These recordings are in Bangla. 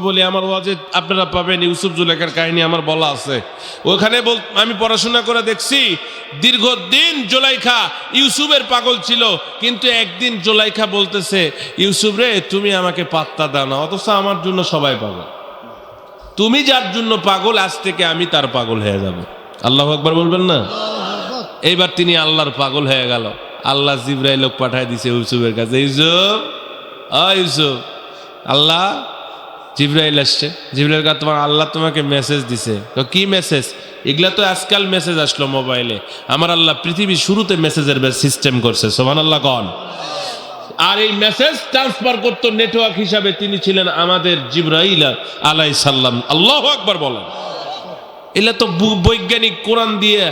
বলি, আমার ওয়াজে আপনারা পাবেন ইউসুফ জুলেখার কাহিনী, আমার বলা আছে। ওখানে বল, আমি পড়াশোনা করে দেখছি, দীর্ঘদিন জোলাইখা ইউসুফের পাগল ছিল, কিন্তু একদিন জোলাইখা বলতেছে, ইউসুফ রে, তুমি আমাকে পাত্তা দাও না, অথচ আমার জন্য সবাই পাগল। তুমি যার জন্য পাগল, আজ থেকে আমি তার পাগল হয়ে যাব। আল্লাহ একবার বলবেন না? এইবার তিনি আল্লাহর পাগল হয়ে গেল। আল্লাহ জিব্রাইল লোক পাঠায় দিছে ইউসুফের কাছে, ইউসুফ, আ ইউসুফ, আল্লাহ জিব্রাইল আসছে। জিব্রাইল কাছে তোমার আল্লাহ তোমাকে মেসেজ দিছে। তো কি মেসেজ এগুলা তো আজকাল মেসেজ আসলো মোবাইলে আমার আল্লাহ পৃথিবীর শুরুতে মেসেজের সিস্টেম করছে সোমান আল্লাহ কন। আর এই মেসেজ ট্রান্সফার করতো নেটওয়ার্ক হিসাবে তিনি ছিলেন আমাদের জিব্রাইল আলাই সাল্লাম আল্লাহ আকবার বলেন। এগুলা তো বৈজ্ঞানিক কোরআন দিয়ে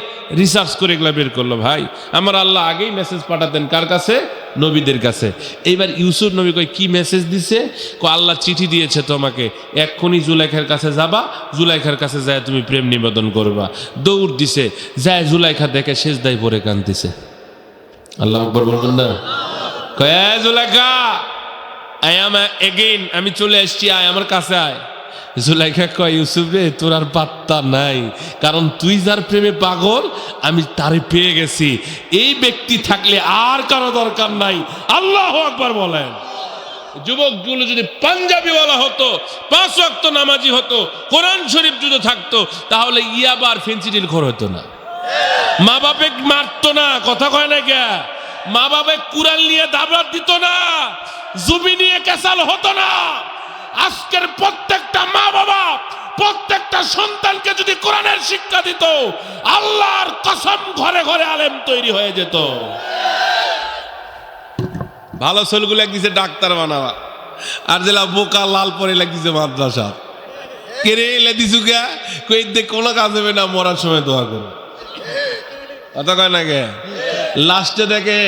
রিসার্চ করে এগুলা বের করল ভাই। আমার আল্লাহ আগেই মেসেজ পাঠাতেন। কার কাছে? নবীদের কাছে। এইবার ইউসুফ নবী কয়, কি মেসেজ দিছে? কো আল্লাহ চিঠি দিয়েছে তোমাকে। এক্ষুনি জুলাইখার কাছে যাবা, জুলাইখার কাছে যায় তুমি প্রেম নিবেদন করবা। দৌড় দিছে, যায় জুলাইখা দেখে শেষ দায় পরে কান্দিছে আল্লাহ আকবর বলবেন না? কয় "এই জুলাইখা আই এম এগেইন আমি চলে এসেছি, আয় আমার কাছে আয়। জুলাইখা কয়, ইউসুফ রে, তোর আর পাত্তা নাই। কারণ তুই যার প্রেমে পাগল, আমি তারে পেয়ে গেছি। এই ব্যক্তি থাকলে আর কারও দরকার নাই। আল্লাহ আকবার বলেন। যুবকগুলো যদি পাঞ্জাবি বলা হতো, পাঁচ ওয়াক্ত নামাজি হতো, কোরআন শরীফ যদি থাকতো, তাহলে ইয়াবার ফেন্সিডিল খোর হতো না। মা বাপে মারতো না, কথা কয় না কে? মা বাপে কুড়াল নিয়ে দাবড়াত দিত না। জুবি নিয়ে কেসাল হতো না। আজকের প্রত্যেকটা মা বাবা প্রত্যেকটা সন্তানকে যদি কোরআনের শিক্ষা দিত, আল্লাহর কসম ঘরে ঘরে আলেম তৈরি হয়ে যেত। ভালো ছেলেগুলো লাগছে ডাক্তার বানাবা, আর যেলা বোকা লাল পরে লাগছে মাদ্রাসা। কেড়ে এলে দিছু কে? কই দেখ কোনো কাজ হবে না, মরার সময় দোয়া করো। কথা কয় না কে? লাস্টে দেখে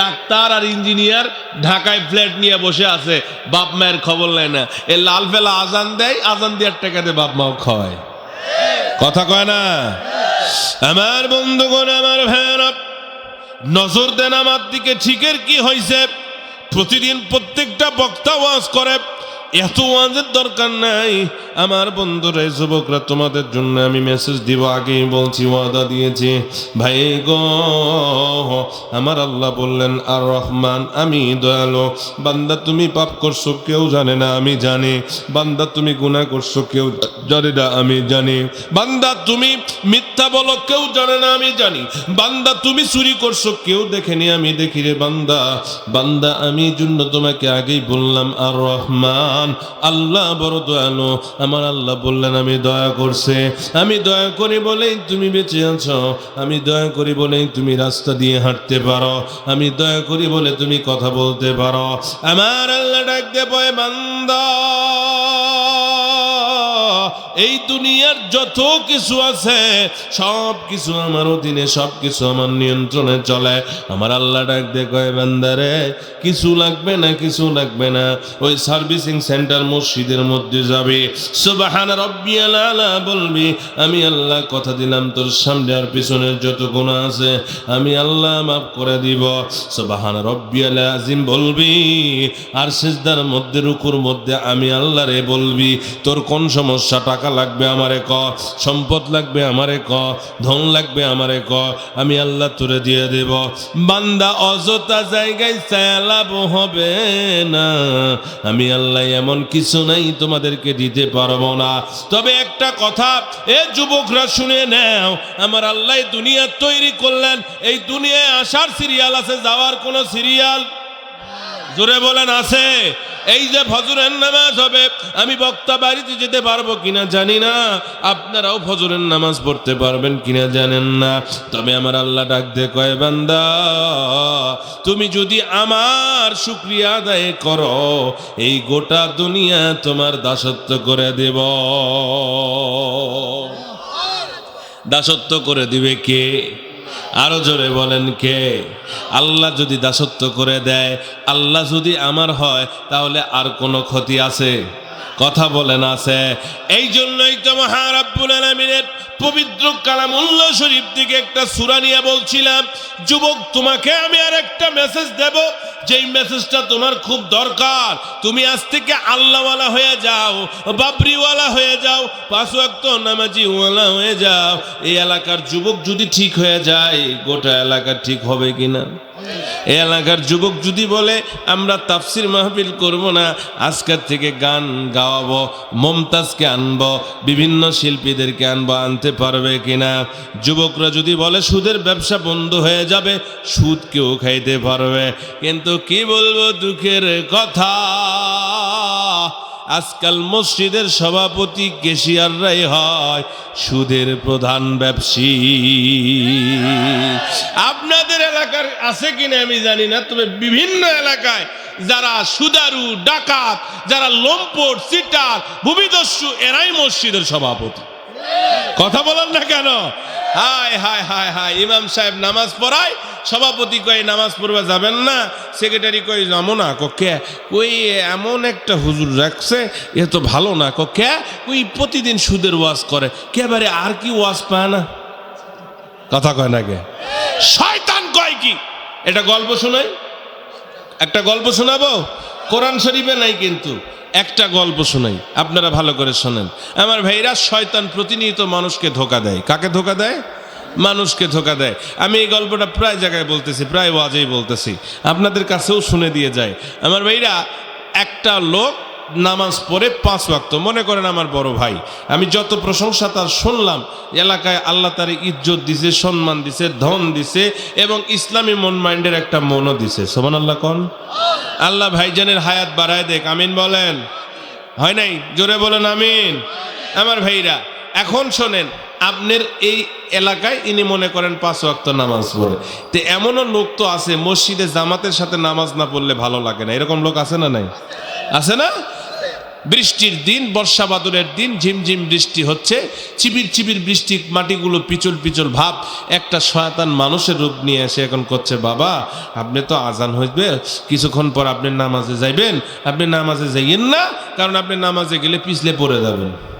ডাক্তার আর ইঞ্জিনিয়ার ঢাকায় ফ্ল্যাট নিয়ে বসে আছে। বাপ মায়ের খবর নেয় না। এ লাল ফেলা আজান দেয়, আজান দেওয়ার টাকা দিয়ে বাপ মাও খাওয়ায় কথা কয় না? আমার বন্ধুগণ, আমার ভ্যান নজর দেন আমার দিকে, ঠিকের কি হয়েছে প্রতিদিন প্রত্যেকটা বক্তা ওয়াজ করে। এত ওয়াজের দরকার নাই। আমার বন্ধুরা যুবকরা, তোমাদের জন্য আমি মেসেজ দিব। আগেই বলছি, ওয়াদা দিয়েছি। ভাই গো, আমার আল্লাহ বললেন, আর রহমান, আমি দয়ালু। বান্দা, তুমি পাপ করছ, কেউ জানে না, আমি জানি। বান্দা, তুমি গুণা করছ, কেউ জানে না, আমি জানি। বান্দা, তুমি মিথ্যা বলো, কেউ জানে না, আমি জানি। বান্দা, তুমি চুরি করছ, কেউ দেখেনি আমি দেখি রে বান্দা। বান্দা, আমি জন্য তোমাকে আগেই বললাম, আর রহমান আল্লাহ বড় দয়ালু আমার আল্লাহ বললেন, আমি দয়া করছে। আমি দয়া করি বলেই তুমি বেঁচে আছো। আমি দয়া করি বলেই তুমি রাস্তা দিয়ে হাঁটতে পারো। আমি দয়া করি বলে তুমি কথা বলতে পারো। আমার আল্লাহ ডাক দে বয় বান্দা, এই দুনিয়ার যত কিছু আছে, সব কিছু আমার অধীনে, সব কিছু আমার নিয়ন্ত্রণে চলে। আমার আল্লাহ ডাক দে কয় বান্দারে কিছু লাগবে না, কিছু লাগবে না। ওই সার্ভিসিং সেন্টার মসজিদের মধ্যে যাবে। সুবাহান রব্বিয়াল আলা বলবি, আমি আল্লাহ কথা দিলাম, তোর সামনে আর পিছনের যত গুণা আছে, আমি আল্লাহ মাফ করে দিব। সুবাহান রব্বিয়াল আজিম বলবি, আর সিজদার মধ্যে, রুকুর মধ্যে আমি আল্লাহ রে বলবি, তোর কোন সমস্যা, টাকা লাগবে আমারে ক? সম্পদ লাগবে আমারে ক, ধন লাগবে আমারে ক, আমি আল্লাহ তোরে দিয়ে দেব। বান্দা অযথা জায়গায় চালাব হবে না। আমি আল্লাহ এমন কিছু নাই তোমাদেরকে দিতে পারব না। তবে একটা কথা, এ যুবকরা শুনে নাও, আমার আল্লাহ দুনিয়া তৈরি করলেন। এই দুনিয়ায় আসার সিরিয়াল আছে, যাওয়ার কোনো সিরিয়াল জোরে বলেন, আছে। এই যে ফজরের নামাজ হবে, আমি বক্তা বাড়িতে যেতে পারব কিনা জানি না। আপনারাও ফজরের নামাজ পড়তে পারবেন কিনা জানেন না। তবে আমার আল্লাহ ডাক দে, কয় বান্দা, তুমি যদি আমার শুক্রিয়া আদায় করো, এই গোটা দুনিয়া তোমার দাসত্ব করে দেব। দাসত্ব করে দিবে কে? আরও জোরে বলেন কে? আল্লাহ যদি দাসত্ব করে দেয়, আল্লাহ যদি আমার হয়, তাহলে আর কোনো ক্ষতি আছে? কথা বলেন আছে এই জন্যই তো মহারাব্বুল আলমিনের পবিত্র কালামুল্লাহ শরীফ থেকে একটা সুরা নিয়ে বলছিলাম, যুবক, তোমাকে আমি আর একটা মেসেজ দেব। যেই মেসেজটা তোমার খুব দরকার, তুমি আজ থেকে আল্লাহওয়ালা হয়ে যাও বাবরিওয়ালা হয়ে যাও, পাঁচ ওয়াক্ত নামাজিওয়ালা হয়ে যাও। এই এলাকার যুবক যদি ঠিক হয়ে যায়, গোটা এলাকা ঠিক হবে কিনা? এই এলাকার যুবক যদি বলে, আমরা তাফসির মাহফিল করব না, আজকের থেকে গান গাওয়াবো, মমতাজকে আনব, বিভিন্ন শিল্পীদেরকে আনব, আনতে পারবে কিনা? যুবকরা যদি বলে, সুদের ব্যবসা বন্ধ হয়ে যাবে, সুদ কেউ খাইতে পারবে। কিন্তু কি বলব দুঃখের কথা? আজকাল মসজিদের সভাপতি কেশিয়াররাই হয় সুদের প্রধান ব্যবসী। আপনাদের এলাকার আছে কিনা আমি জানি না, তবে বিভিন্ন এলাকায় যারা সুদারু, ডাকাত, যারা লম্পট, সিটার, ভূমিদস্যু, এরাই মসজিদের সভাপতি। কথা বলেন না কেন? হায় হায় হায় হায়, ইমাম সাহেব নামাজ পড়ায় সভাপতি কয়, নামাজ পড়বা যাবেন না? সেক্রেটারি কই যাব না কক্ষে। ওই এমন একটা হুজুর রাখছে, এ তো ভালো না কক্ষে। ওই প্রতিদিন সুদের ওয়াজ করে। কেবারে আর কি ওয়াজ পায় না? কথা কয় না কে? শয়তান কয় কি? এটা গল্প শোনাই? একটা গল্প শোনাবো? কোরআন শরীফে নাই কিন্তু। একটা গল্প শোনাই, আপনারা ভালো করে শোনেন। আমার ভাইরা শয়তান প্রতিনিয়ত মানুষকে ধোকা দেয়। কাকে ধোকা দেয়? মানুষকে ধোকা দেয়। আমি এই গল্পটা প্রায় জায়গায় বলতেছি, প্রায় ওয়াজেই বলতেছি। আপনাদের কাছেও শুনে দিয়ে যায় আমার ভাইরা, একটা লোক নামাজ পড়ে পাঁচ ওয়াক্ত, মনে করেন আমার বড় ভাই। আমি যত প্রশংসা তার শুনলাম, এলাকায় আল্লাহ তার ইজ্জত দিছে, সম্মান দিছে, ধন দিছে এবং ইসলামী মন মাইন্ডের একটা মনও দিছে। সোমান আল্লাহ কন? আল্লাহ ভাইজানের হায়াত বাড়ায় দেখ, আমিন বলেন। হয় নাই? জোরে বলেন, আমিন। আমার ভাইরা এখন শোনেন, আপনার এই এলাকায় ইনি মনে করেন পাঁচ ওয়াক্ত নামাজ পড়ে। তো এমনও লোক তো আছে, মসজিদে জামাতের সাথে নামাজ না পড়লে ভালো লাগে না। এরকম লোক আছে না নাই? আছে না? বৃষ্টির দিন, বর্ষা বাদলের দিন, ঝিমঝিম বৃষ্টি হচ্ছে, চিবির চিবির বৃষ্টি, মাটিগুলো পিচল পিচল ভাব। একটা শয়তান মানুষের রূপ নিয়ে এসে এখন করছে, বাবা, আপনি তো আজান হইবে, কিছুক্ষণ পর আপনি নামাজে যাইবেন। আপনি নামাজে যাইয়েন না, কারণ আপনি নামাজে গেলে পিছলে পড়ে যাবেন।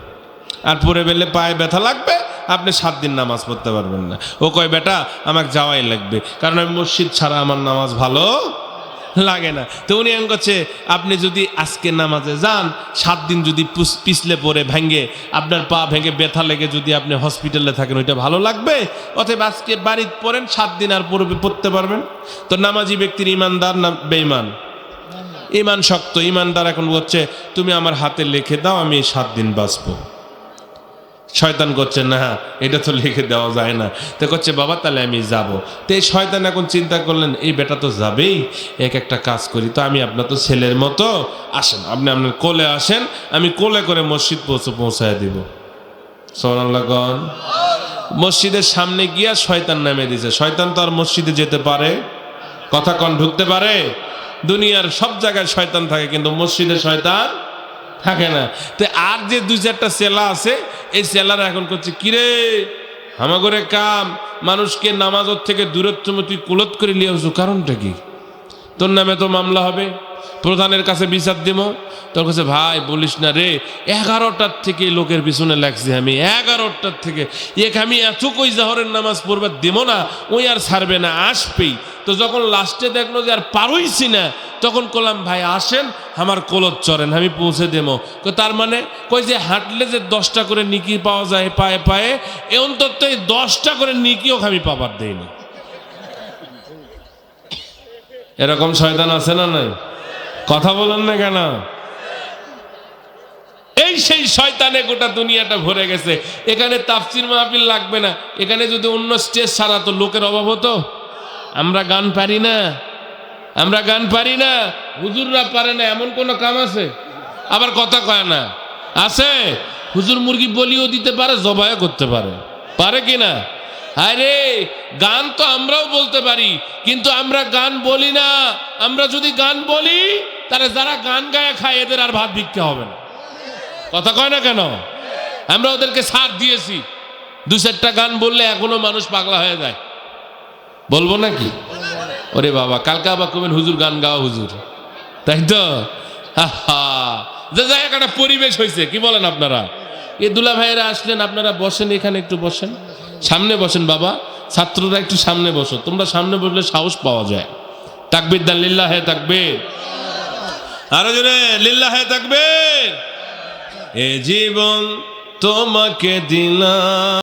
আর পরে গেলে পায়ে ব্যথা লাগবে, আপনি সাত দিন নামাজ পড়তে পারবেন না। ও কয়, বেটা, আমাকে যাওয়াই লাগবে। কারণ আমি মসজিদ ছাড়া আমার নামাজ ভালো লাগে না। তো উনি এমন করছে, আপনি যদি আজকে নামাজে যান, সাত দিন যদি পিছলে পড়ে ভেঙে আপনার পা ভেঙে ব্যথা লেগে যদি আপনি হসপিটালে থাকেন, ওইটা ভালো লাগবে? অতএব আজকে বাড়িতে পড়েন, সাত দিন আর পড়বে, পড়তে পারবেন। তো নামাজি ব্যক্তির ইমানদার না বেঈমান? ইমান শক্ত, ইমানদার এখন বলছে, তুমি আমার হাতে লিখে দাও, আমি সাত দিন বাঁচবো। শয়তান করছে, না, এটা তো লিখে দেওয়া যায় না। তো করছে, বাবা, তাহলে আমি যাব। তো এই শয়তান এখন চিন্তা করলেন, এই বেটা তো যাবেই, এক একটা কাজ করি। তো আমি আপনার তো ছেলের মতো, আসেন, আপনি আপনার কোলে আসেন, আমি কোলে করে মসজিদ পৌঁছে, পৌঁছায় দিব। সোনাল্লাগন মসজিদের সামনে গিয়া শয়তান নামে দিছে। শয়তান তো আর মসজিদে যেতে পারে? কথা কন, ঢুকতে পারে? দুনিয়ার সব জায়গায় শয়তান থাকে, কিন্তু মসজিদে শয়তান থাকে না। তো আর যে দুই চারটা সেলা আছে, এই সেলারা এখন করছে, কিরে, আমাগরে কাম, মানুষকে নামাজত থেকে দূরত্ব তুই কুলত করে নিয়ে আসো, কারণটা কি? তোর নামে তো মামলা হবে। প্রধানের কাছে বিচার দিব। তোর কাছে ভাই, বলিস না রে, এগারোটার থেকে লোকের পিছনে লাগছি আমি, এগারোটার থেকে। এক আমি এত কই জাহরের নামাজ পড়বে দিব না, ওই আর ছাড়বে না, আসবেই। তো যখন লাস্টে দেখল যে আর পারইছি না, তখন করলাম ভাই, আসেন, আমার কোলত চড়েন, আমি পৌঁছে দেবো। তার মানে কই যে হাঁটলে যে দশটা করে নিকি পাওয়া যায় পায়ে পায়ে, এ অন্তত এই দশটা করে নিকিও আমি পাবার দেয়নি এরকম শয়তান আছে না নাই? কথা বলেন না কেন? এই সেই শয়তানে গোটা দুনিয়াটা ভরে গেছে। এখানে তাফসির মাহফিল লাগবে না। এখানে যদি অন্য স্টেজ ছাড়া তো লোকের অভাব হতো। আমরা গান পারি না। আমরা গান পারি না। হুজুররা পারে না, এমন কোনো কাম আছে? আবার কথা কয় না। আছে? হুজুর মুরগি বলিও দিতে পারে, জবাইও করতে পারে। পারে কি না? আরে, গান তো আমরাও বলতে পারি, কিন্তু আমরা গান বলি না। আমরা যদি গান বলি তাহলে যারা গান গায়ে খায়, এদের আর ভাত ভিক্ষা হবে না। কথা কয় না কেন? আমরা ওদেরকে সার দিয়েছি। দু চারটা গান বললে এখনও মানুষ পাগলা হয়ে যায়। বলব নাকি? ওরে বাবা, কালকে আবার কবেন হুজুর গান গাওয়া হুজুর। তাই তো? যে জায়গা একটা পরিবেশ হয়েছে কি বলেন আপনারা? এই দুলা ভাইয়েরা আসলেন, আপনারা বসেন এখানে একটু বসেন। সামনে বসেন বাবা, ছাত্ররা একটু সামনে বসো। তোমরা সামনে বসলে সাহস পাওয়া যায়। তাকবির দান, লিল্লাহ হে তাকবীর। আরও জোরে লিল্লাহ থাকবে এ জীবন তোমাকে দিলাম।